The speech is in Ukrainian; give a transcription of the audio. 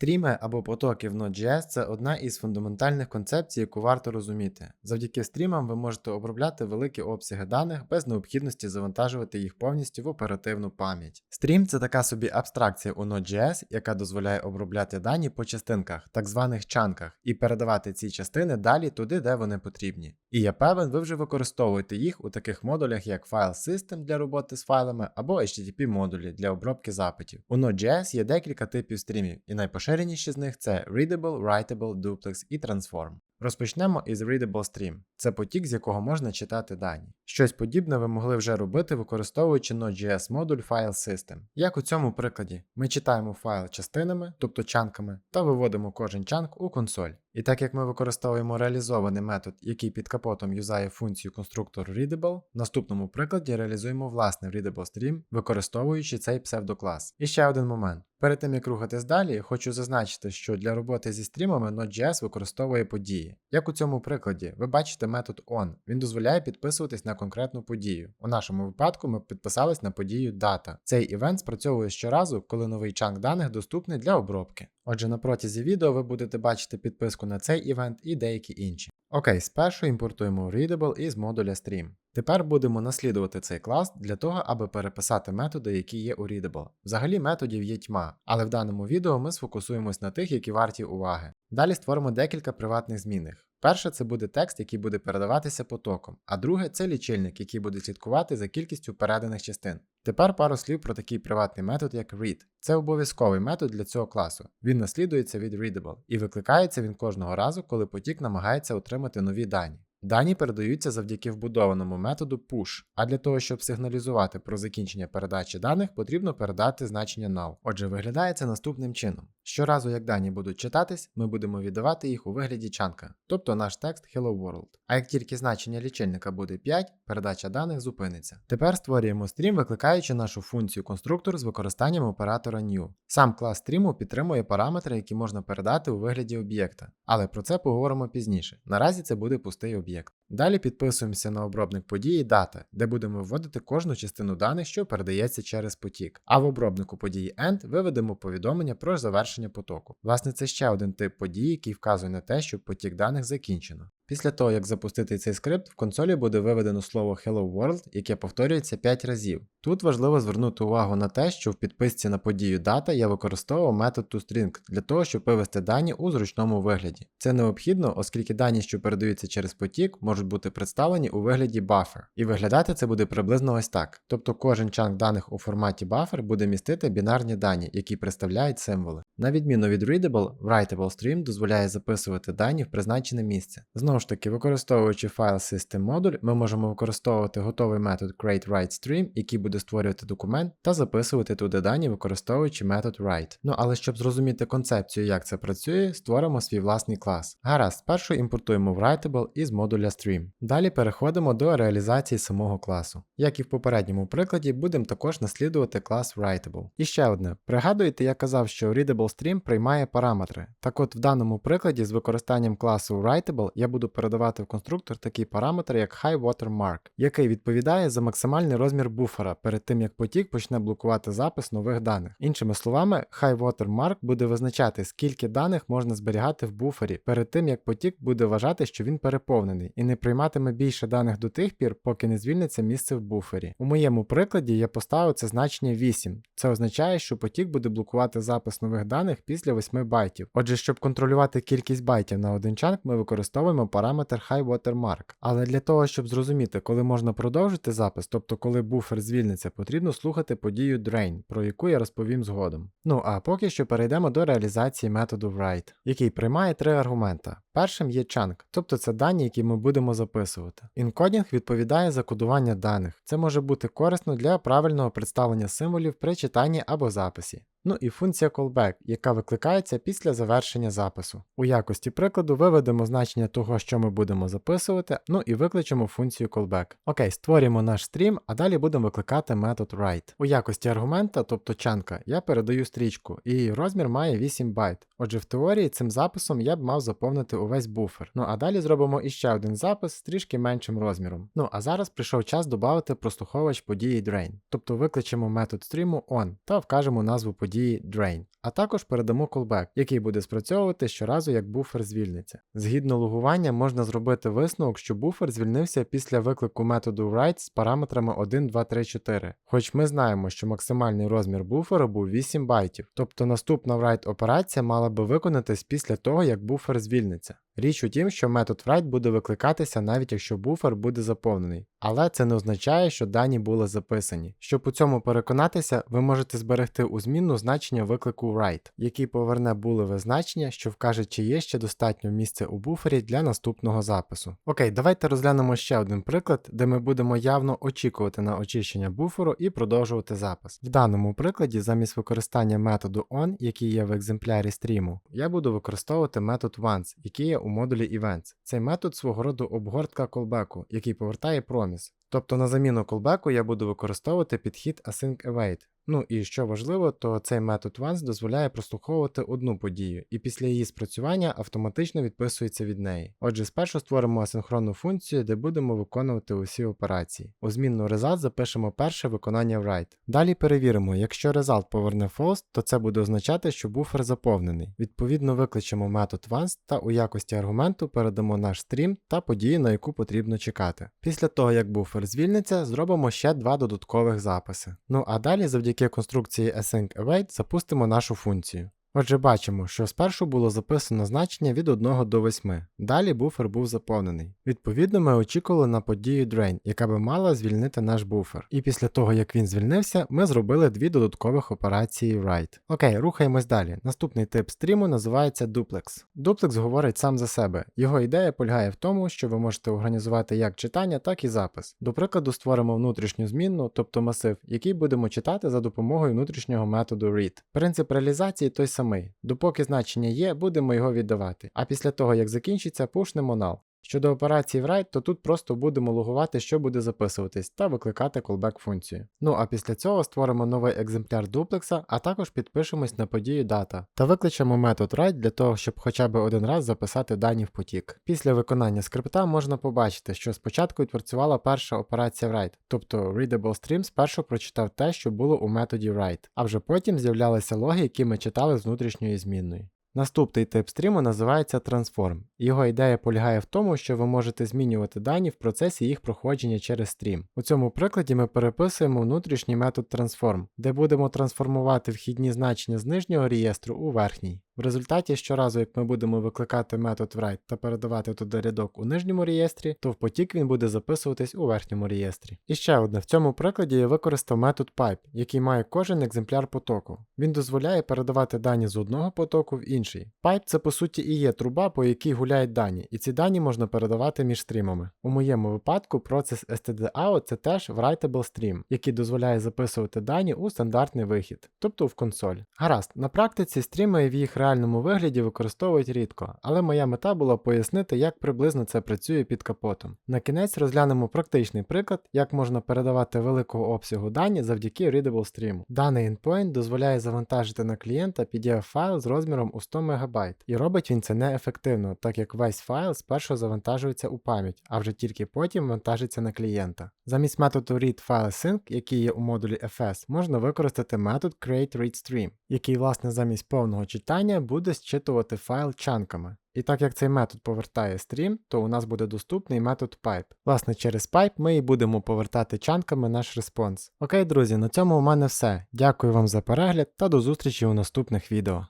Стріми або потоки в Node.js – це одна із фундаментальних концепцій, яку варто розуміти. Завдяки стрімам ви можете обробляти великі обсяги даних без необхідності завантажувати їх повністю в оперативну пам'ять. Стрім це така собі абстракція у Node.js, яка дозволяє обробляти дані по частинках, так званих чанках, і передавати ці частини далі туди, де вони потрібні. І я певен, ви вже використовуєте їх у таких модулях, як File System для роботи з файлами або HTTP модулі для обробки запитів. У Node.js є декілька типів стрімів, і найпоширеніші з них це Readable, Writable, Duplex і Transform. Розпочнемо із Readable Stream. Це потік, з якого можна читати дані. Щось подібне ви могли вже робити, використовуючи Node.js модуль File System. Як у цьому прикладі, ми читаємо файл частинами, тобто чанками, та виводимо кожен чанк у консоль. І так як ми використовуємо реалізований метод, який під капотом юзає функцію конструктор Readable, в наступному прикладі реалізуємо власне Readable Stream, використовуючи цей псевдоклас. І ще один момент. Перед тим як рухатись далі, хочу зазначити, що для роботи зі стрімами Node.js використовує події. Як у цьому прикладі, ви бачите метод on. Він дозволяє підписуватись на конкретну подію. У нашому випадку ми підписались на подію Data. Цей івент спрацьовує щоразу, коли новий чанк даних доступний для обробки. Отже, на протязі відео ви будете бачити підписку на цей івент і деякі інші. Окей, спершу імпортуємо Readable із модуля Stream. Тепер будемо наслідувати цей клас для того, аби переписати методи, які є у Readable. Взагалі методів є тьма, але в даному відео ми сфокусуємось на тих, які варті уваги. Далі створимо декілька приватних змінних. Перше це буде текст, який буде передаватися потоком, а друге це лічильник, який буде слідкувати за кількістю переданих частин. Тепер пару слів про такий приватний метод, як read. Це обов'язковий метод для цього класу. Він наслідується від readable і викликається він кожного разу, коли потік намагається отримати нові дані. Дані передаються завдяки вбудованому методу push, а для того, щоб сигналізувати про закінчення передачі даних, потрібно передати значення null. Отже, виглядає це наступним чином. Щоразу, як дані будуть читатись, ми будемо віддавати їх у вигляді чанка, тобто наш текст Hello World. А як тільки значення лічильника буде 5, передача даних зупиниться. Тепер створюємо стрім, викликаючи нашу функцію конструктор з використанням оператора new. Сам клас стріму підтримує параметри, які можна передати у вигляді об'єкта, але про це поговоримо пізніше. Наразі це буде пустий об'єкт об'єкт. Далі підписуємося на обробник події дата, де будемо вводити кожну частину даних, що передається через потік. А в обробнику події end виведемо повідомлення про завершення потоку. Власне, це ще один тип події, який вказує на те, що потік даних закінчено. Після того, як запустити цей скрипт, в консолі буде виведено слово Hello World, яке повторюється 5 разів. Тут важливо звернути увагу на те, що в підписці на подію дата я використовував метод toString для того, щоб вивести дані у зручному вигляді. Це необхідно, оскільки дані, що передаються через потік, можуть бути представлені у вигляді buffer. І виглядати це буде приблизно ось так. Тобто кожен чанк даних у форматі buffer буде містити бінарні дані, які представляють символи. На відміну від Readable, Writable Stream дозволяє записувати дані в призначене місце. Знову ж таки, використовуючи файл System модуль, ми можемо використовувати готовий метод createWriteStream, який буде створювати документ та записувати туди дані, використовуючи метод write. Ну але щоб зрозуміти концепцію, як це працює, створимо свій власний клас. Гаразд, спершу імпортуємо Writable із модуля Stream. Далі переходимо до реалізації самого класу. Як і в попередньому прикладі, будемо також наслідувати клас Writable. І ще одне. Пригадуєте, я казав, що Readable Stream приймає параметри. Так от в даному прикладі з використанням класу Writable я буду передавати в конструктор такий параметр, як High Water Mark, який відповідає за максимальний розмір буфера перед тим як потік почне блокувати запис нових даних. Іншими словами, High Water Mark буде визначати, скільки даних можна зберігати в буфері перед тим як потік буде вважати, що він переповнений, і не прийматиме більше даних до тих пір, поки не звільниться місце в буфері. У моєму прикладі я поставив це значення 8. Це означає, що потік буде блокувати запис нових даних після 8 байтів. Отже, щоб контролювати кількість байтів на один чанк, ми використовуємо параметр High Water Mark. Але для того, щоб зрозуміти, коли можна продовжити запис, тобто коли буфер звільниться, потрібно слухати подію Drain, про яку я розповім згодом. Ну а поки що перейдемо до реалізації методу write, який приймає три аргумента. Першим є chunk, тобто це дані, які ми будемо записувати. Інкодінг відповідає за кодування даних. Це може бути корисно для правильного представлення символів при читанні або записі. Ну і функція callback, яка викликається після завершення запису. У якості прикладу виведемо значення того, що ми будемо записувати, ну і викличемо функцію callback. Окей, створюємо наш стрім, а далі будемо викликати метод write. У якості аргумента, тобто чанка, я передаю стрічку, і її розмір має 8 байт. Отже, в теорії цим записом я б мав заповнити увесь буфер. Ну а далі зробимо іще один запис з трішки меншим розміром. Ну а зараз прийшов час додати прослуховувач події drain. Тобто викличемо метод стріму on та вкажемо назву події події drain. А також передамо callback, який буде спрацьовувати щоразу, як буфер звільниться. Згідно логування, можна зробити висновок, що буфер звільнився після виклику методу write з параметрами 1, 2, 3, 4. Хоч ми знаємо, що максимальний розмір буфера був 8 байтів, тобто наступна write операція мала би виконатись після того, як буфер звільниться. Річ у тім, що метод write буде викликатися навіть якщо буфер буде заповнений, але це не означає, що дані були записані. Щоб у цьому переконатися, ви можете зберегти у змінну значення виклику write, який поверне булеве значення, що вкаже, чи є ще достатньо місця у буфері для наступного запису. Окей, давайте розглянемо ще один приклад, де ми будемо явно очікувати на очищення буферу і продовжувати запис. В даному прикладі, замість використання методу on, який є в екземплярі стріму, я буду використовувати метод once, який є у модулі events. Цей метод свого роду обгортка колбеку, який повертає проміс. Тобто на заміну колбеку я буду використовувати підхід async await. Ну і що важливо, то цей метод once дозволяє прослуховувати одну подію, і після її спрацювання автоматично відписується від неї. Отже, спершу створимо асинхронну функцію, де будемо виконувати усі операції. У змінну result запишемо перше виконання write. Далі перевіримо, якщо result поверне false, то це буде означати, що буфер заповнений. Відповідно, викличемо метод once та у якості аргументу передамо наш стрім та подію, на яку потрібно чекати. Після того, як буфер звільниться, зробимо ще два додаткових записи. Ну а далі завдяки конструкції async await запустимо нашу функцію. Отже, бачимо, що спершу було записано значення від 1 до 8, далі буфер був заповнений. Відповідно, ми очікували на подію drain, яка би мала звільнити наш буфер. І після того, як він звільнився, ми зробили дві додаткових операції write. Окей, рухаємось далі. Наступний тип стріму називається duplex. Duplex говорить сам за себе. Його ідея полягає в тому, що ви можете організувати як читання, так і запис. До прикладу, створимо внутрішню змінну, тобто масив, який будемо читати за допомогою внутрішнього методу read. Принцип реалізації той самий. Допоки значення є, будемо його віддавати. А після того, як закінчиться, пушнемо null. Щодо операції write, то тут просто будемо логувати, що буде записуватись, та викликати callback функцію. Ну а після цього створимо новий екземпляр дуплекса, а також підпишемось на подію data та викличемо метод write для того, щоб хоча б один раз записати дані в потік. Після виконання скрипта можна побачити, що спочатку відпрацювала перша операція write, тобто readable stream спершу прочитав те, що було у методі write, а вже потім з'являлися логи, які ми читали з внутрішньої змінної. Наступний тип стріму називається Transform. Його ідея полягає в тому, що ви можете змінювати дані в процесі їх проходження через стрім. У цьому прикладі ми переписуємо внутрішній метод Transform, де будемо трансформувати вхідні значення з нижнього реєстру у верхній. В результаті щоразу, як ми будемо викликати метод write та передавати туди рядок у нижньому реєстрі, то в потік він буде записуватись у верхньому реєстрі. І ще одне, в цьому прикладі я використав метод pipe, який має кожен екземпляр потоку. Він дозволяє передавати дані з одного потоку в інший. Pipe це по суті і є труба, по якій гуляють дані, і ці дані можна передавати між стрімами. У моєму випадку процес std-out це теж writable stream, який дозволяє записувати дані у стандартний вихід, тобто в консоль. Гаразд, на практиці стріми в їх реальному вигляді використовують рідко, але моя мета була пояснити, як приблизно це працює під капотом. На кінець розглянемо практичний приклад, як можна передавати великого обсягу дані завдяки Readable Stream. Даний endpoint дозволяє завантажити на клієнта PDF файл з розміром у 100 МБ, і робить він це неефективно, так як весь файл спершу завантажується у пам'ять, а вже тільки потім вантажиться на клієнта. Замість методу readFileSync, який є у модулі FS, можна використати метод createReadStream, який, власне, замість повного читання буде зчитувати файл чанками. І так як цей метод повертає стрім, то у нас буде доступний метод pipe. Власне, через pipe ми і будемо повертати чанками наш респонс. Окей, друзі, на цьому у мене все. Дякую вам за перегляд та до зустрічі у наступних відео.